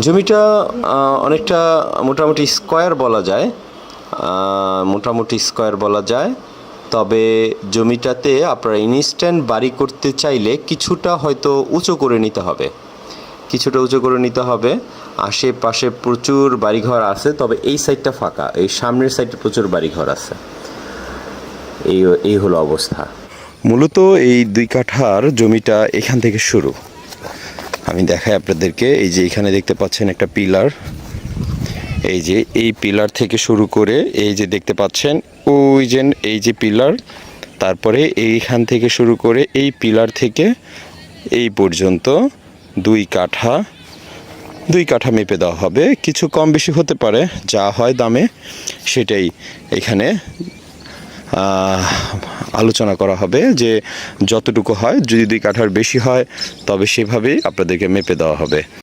জমিটা অনেকটা মোটামুটি স্কোয়ার বলা যায়। মোটামুটি স্কোয়ার বলা যায়। তবে জমিটাতে আপনারা ইনস্ট্যান্ট বাড়ি করতে চাইলে কিছুটা হয়তো উঁচু করে নিতে হবে। কিছুটা উঁচু করে নিতে হবে। আশেপাশে প্রচুর বাড়িঘর আছে, তবে এই সাইডটা ফাঁকা। এই সামনের সাইডে প্রচুর বাড়িঘর আছে। এই এই হলো অবস্থা। মূলত এই দুই কাঠার জমিটা এখান থেকে শুরু। আমি দেখাই আপনাদেরকে। এই যে এখানে দেখতে পাচ্ছেন একটা পিলার। এই যে এই পিলার থেকে শুরু করে এই যে দেখতে পাচ্ছেন, ওই যে এই যে পিলার, তারপরে এইখান থেকে শুরু করে এই পিলার থেকে এই পর্যন্ত দুই কাঠা দুই কাঠা মেপে দেওয়া হবে। কিছু কম বেশি হতে পারে, যা হয় দামে সেটাই এখানে আলোচনা করা হবে যে যতটুকু হয়, যদি কাঠার বেশি হয়, তবে সেভাবেই আপনাদেরকে মেপে দেওয়া হবে।